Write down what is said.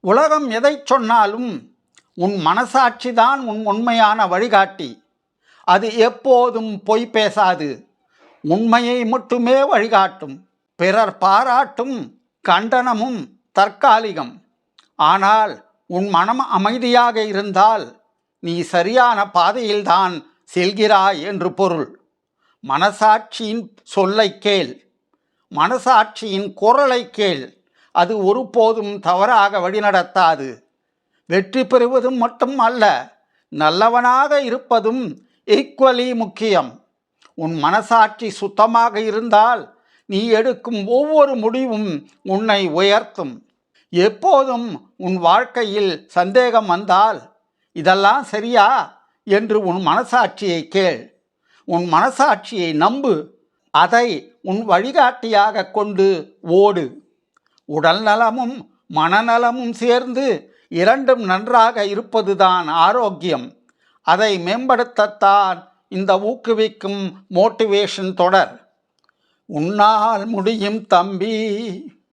உலகம் எதை சொன்னாலும் உன் மனசாட்சி தான் உன் உண்மையான வழிகாட்டி. அது எப்போதும் பொய் பேசாது. உண்மையை மட்டுமே வழிகாட்டும். பிறர் பாராட்டும் கண்டனமும் தற்காலிகம். ஆனால் உன் மனம் அமைதியாக இருந்தால் நீ சரியான பாதையில்தான் செல்கிறாய் என்று பொருள். மனசாட்சியின் சொல்லை கேள். மனசாட்சியின் குரலை கேள். அது ஒருபோதும் தவறாக வழிநடத்தாது. வெற்றி பெறுவதும் மட்டும் அல்ல நல்லவனாக இருப்பதும் ஈக்குவலி முக்கியம். உன் மனசாட்சி சுத்தமாக இருந்தால் நீ எடுக்கும் ஒவ்வொரு முடிவும் உன்னை உயர்த்தும். எப்போதும் உன் வாழ்க்கையில் சந்தேகம் வந்தால் இதெல்லாம் சரியா? என்று உன் மனசாட்சியை கேள். உன் மனசாட்சியை நம்பு. அதை உன் வழிகாட்டியாக கொண்டு ஓடு. உடல் நலமும் மனநலமும் சேர்ந்து இரண்டும் நன்றாக இருப்பதுதான் ஆரோக்கியம். அதை மேம்படுத்தத்தான் இந்த ஊக்குவிக்கும் மோட்டிவேஷன் தொடர். உன்னால் முடியும் தம்பி.